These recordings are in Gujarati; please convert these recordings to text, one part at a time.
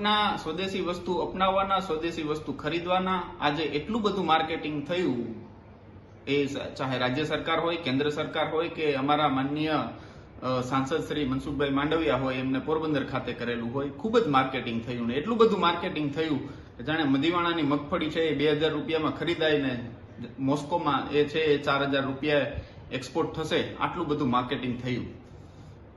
મિલાવટના સ્વદેશી વસ્તુ અપનાવવાના, સ્વદેશી વસ્તુ ખરીદવાના, આજે એટલું બધું માર્કેટિંગ થયું એ ચાહે રાજ્ય સરકાર હોય, કેન્દ્ર સરકાર હોય કે અમારા માનનીય સાંસદ શ્રી મનસુખભાઈ માંડવિયા હોય, એમને પોરબંદર ખાતે કરેલું હોય, ખૂબ જ માર્કેટિંગ થયું ને એટલું બધું માર્કેટિંગ થયું. જાણે મધીવાણાની મગફળી છે એ બે હજાર રૂપિયામાં ખરીદાઈને મોસ્કોમાં એ છે એ ચાર હજાર રૂપિયા એક્સપોર્ટ થશે, આટલું બધું માર્કેટિંગ થયું.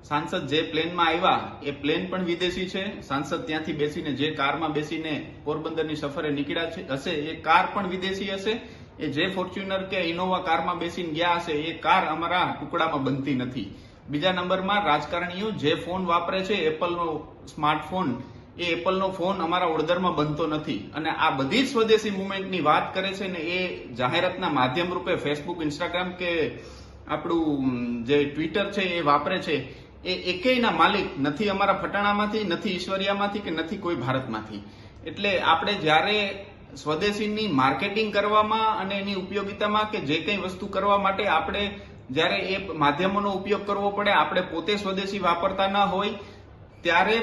સાંસદ જે પ્લેનમાં આવ્યા, એ પ્લેન પણ વિદેશી છે. સાંસદ ત્યાંથી બેસીને જે કારમાં બેસીને પોરબંદરની સફરે નીકળ્યા છે, હશે, એ કાર પણ વિદેશી હશે. એ જે ફોર્ચ્યુનર કે ઇનોવા કારમાં બેસીને ગયા હશે, એ કાર અમારા ટુકડામાં બનતી નથી. બીજા નંબરમાં રાજકારણીઓ જે ફોન વાપરે છે, એપલનો સ્માર્ટફોન, એ એપલનો ફોન અમારા ઓળદરમાં બનતો નથી. અને આ બધી સ્વદેશી મુવમેન્ટની વાત કરે છે ને, એ જાહેરાતના માધ્યમ રૂપે ફેસબુક ઇન્સ્ટાગ્રામ કે આપણું જે ટ્વિટર છે, એ વાપરે છે. એ એકેયના માલિક નથી અમારા ફટાણામાંથી નથી ઈશ્વરિયામાંથી કે નથી કોઈ ભારતમાંથી. એટલે આપણે જ્યારે સ્વદેશીની માર્કેટિંગ કરવામાં અને એની ઉપયોગિતામાં કે જે કંઈ વસ્તુ કરવા માટે આપણે જ્યારે એ માધ્યમોનો ઉપયોગ કરવો પડે, આપણે પોતે સ્વદેશી વાપરતા ન હોય, ત્યારે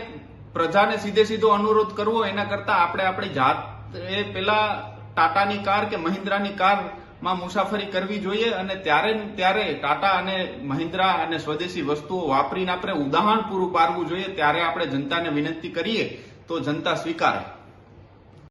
પ્રજાને સીધે સીધો અનુરોધ કરવો, એના કરતાં આપણે આપણી જાત એ પેલા ટાટાની કાર કે મહિન્દ્રાની કાર માં મુસાફરી કરવી જોઈએ અને ત્યારે ત્યારે ટાટા અને મહિન્દ્રા અને સ્વદેશી વસ્તુઓ વાપરીને આપણે ઉદાહરણ પૂરું પાડવું જોઈએ. ત્યારે આપણે જનતાને વિનંતી કરીએ તો જનતા સ્વીકારે.